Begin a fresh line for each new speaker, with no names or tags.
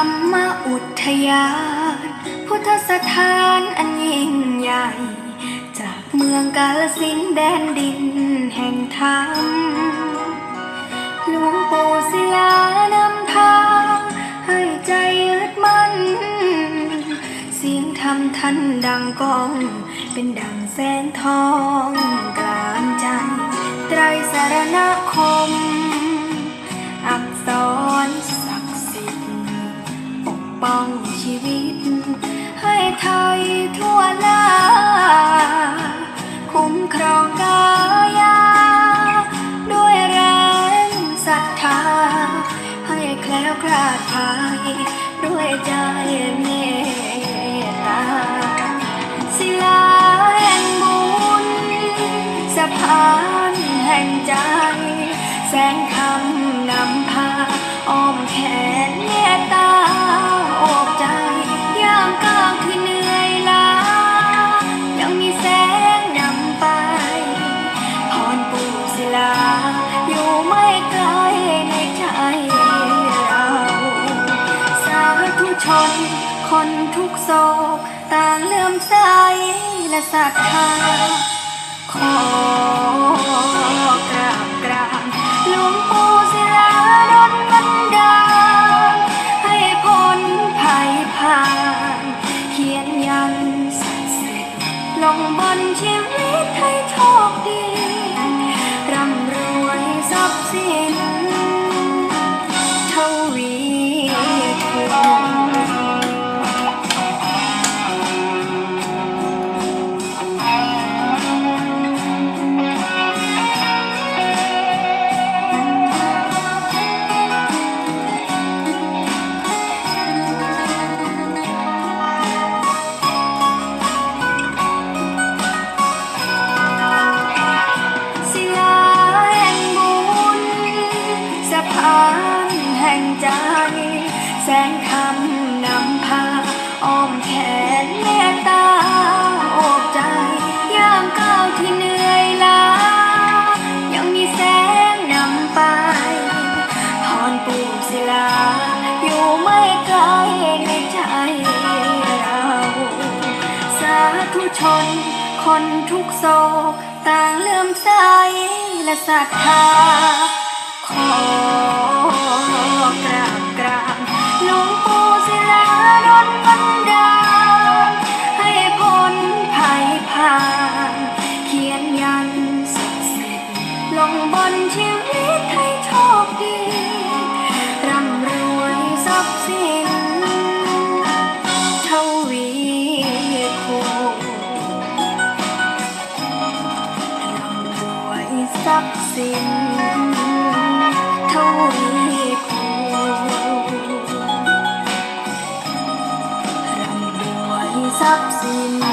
รรมอุทยาน พุทธสถานอันยิ่งใหญ่ จากเมืองกาลสินแดนดินแห่งธรรมหลวงปู่ศิลานำทางให้ใจยึดมั่น เสียงธรรมท่านดังก้อง เป็นดังแสงทองกลางใจ ไตรสารณคมานแห่งใจ แสงธรรมนำพาอ้อมแขนเมตตาอบใจย่างก้าวที่เหนื่อยล้ายังมีแสงนำไปพรปูศิลา อยู่ไม่ไกลในใจเราสาธุชน คนทุกโศก ต่างเลื่อมใสและศรัทธา ทธิ์ลงบนชีวิตให้โชคดี ร่ำรวยทรัพย์สิน ชน คนทุกโศกต่างเลื่อมใสและศรัทธาขอ sắc xinh thấu hiệp rằng đuổi sắp xin